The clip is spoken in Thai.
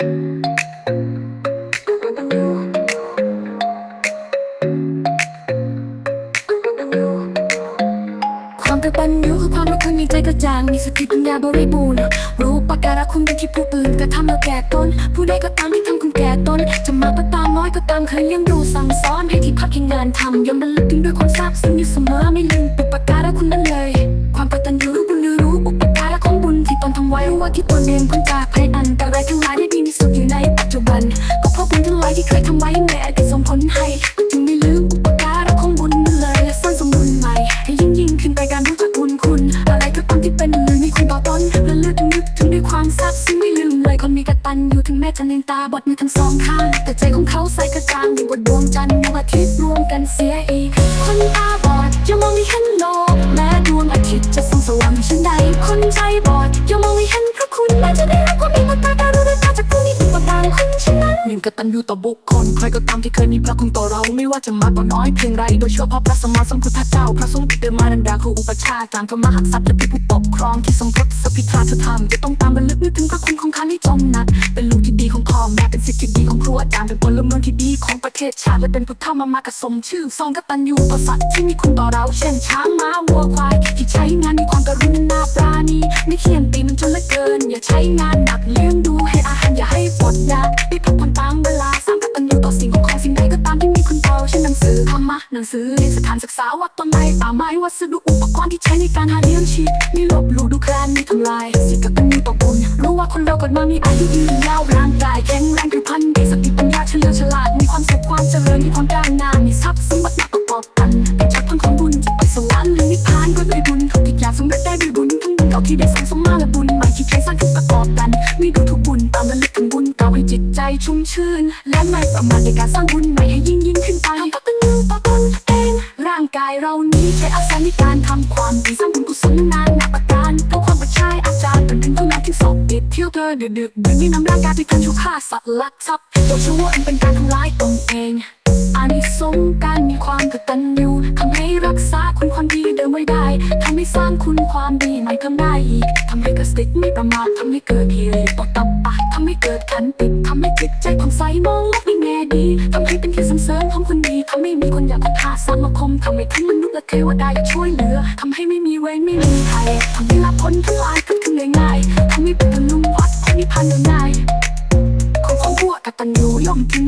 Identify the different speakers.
Speaker 1: ความกตัญญูคือความรักคนมีใจกระจ่าง มีสติปัญญาบริบูรณ์ รู้ปากการะคุณเป็นที่ผู้อื่นกระทำแล้วแก่ตน ผู้ใดก็ตามที่ทำคุณแก่ตน จะมากก็ตามน้อยก็ตามเคยเลี้ยงดูสั่งสอนให้ที่พักให้งานทำยอมระลึกถึงด้วยความซาบซึ้งอยู่เสมอไม่ลืมปุปการะคุณนั้นเลย ความกตัญญูรู้บุญรู้อุปการะของบุญที่ตนทำไว้รู้ว่าที่ตนเองพ้นจา ที่เคยทำไว้ในอดีตส่งผลให้จึงไม่ลืมอุปการะของบุญนั้นเลยและสร้างสมบุญใหม่ให้ยิ่งยิ่งขึ้นไปการรู้จักบุญคุณ อะไรก็ตามที่เป็นเลยมีคุณต่อตนและเลือกถึงนึกถึงด้วยความซาบซึ้งไม่ลืมเลยคนมีกตัญญูถึงแม้จะเนนตาบอดมือทั้งสองข้าง แต่ใจของเขาใสกระจ่างดีกว่าดวงจันทร์ดวงอาทิตย์รวมกันเสียอีก คนตาบอดยังมองไม่เห็นโลกแม้ดวงอาทิตย์จะส่องสว่างเช่นใดคนใจบอด เช่นนั้น
Speaker 2: หนึ่งกตัญญูต่อบุคคลใครก็ตามที่เคยมีพระคุณต่อเรา ไม่ว่าจะมากต่อน้อยเพียงไร โดยเฉพาะพระสมมาสัมพุทธเจ้า พระสงฆ์เดิมานันดาครูอุปชาจารย์พระมหากษัตริย์และผู้ปกครองที่ทรงทศพิธาธรรม จะต้องตามระลึกนึกถึงพระคุณของข้าให้จงนัก เป็นลูกที่ดีของพ่อแม่เป็นศิษย์ที่ดีของครูอาจารย์เป็นพลเมืองที่ดีของประเทศชาติและเป็นพุทธมามากสมชื่อซองกตัญญูต่อสัตว์ที่มีคุณต่อเรา เช่นช้างม้าวัวควายที่ใช้งานมีความกรุณาปราณีไม่เคียนตี นังสือเรียนสถานศึกษาวัดต้นไม้ป่าไม้วัสดุอุปกรณ์ที่ใช้ในการหาเลี้ยงชีพมีลบหลู่ดูแคลนมีทำลายสิ่งกตัญญูต่อบุญรู้ว่าคนเราเกิดมามีอายุยืนยาวร่างกายแข็งแรงผิวพรรณดีสติปัญญาเฉลียวฉลาดมีความสุขความเจริญมีความก้าวหน้ามีทรัพย์สมบัติมาประกอบกันเป็นชักพังของบุญจะไปสวรรค์หรือนิพพานก็ด้วยบุญทุกอย่างสำเร็จได้ด้วยบุญทั้งบุญเก่าที่ได้สั่งสมมาและบุญใหม่ที่ใช้สร้างขึ้นประกอบกันมีดูทุกบุญตามระลึกถึงบุญเก่าให้จิตใจชุ่มชื่น และไม่ประมาทในการสร้างบุญใหม่ให้ยิ่งยิ่งขึ้น เรานี้ใช้อาศัยในการทำความดีสร้างบุญกุศลนานนับประการเพราะความประชายอาจารย์เป็นถึงผู้นำที่สอบติดเที่ยวเธอดึกดึกดึกนี่นำร่างกายไปการชูฆ่าสัตว์ลักทรัพย์โดยชั่วอันเป็นการทำร้ายตนเองอานิสงส์การมีความกตัญญูทำให้รักษาคุณความดีเดิมไว้ได้ทำให้สร้างคุณความดีใหม่เพิ่มได้อีกทำให้กิดสติไม่ประมาททำให้เกิดฮิริโอตตัปปะทำให้เกิดขันติทำให้จิตใจผ่องใสมองโลก เทวดาอยาช่วยเหลือทำให้ไม่มีเวรไม่มีภัยทำให้ละพ้นทั้งหลายเกิดขึ้นง่ายๆทำให้เป็นลุงวัดคนนิพพานง่ายของของพวกกตัญญูย่อมกิน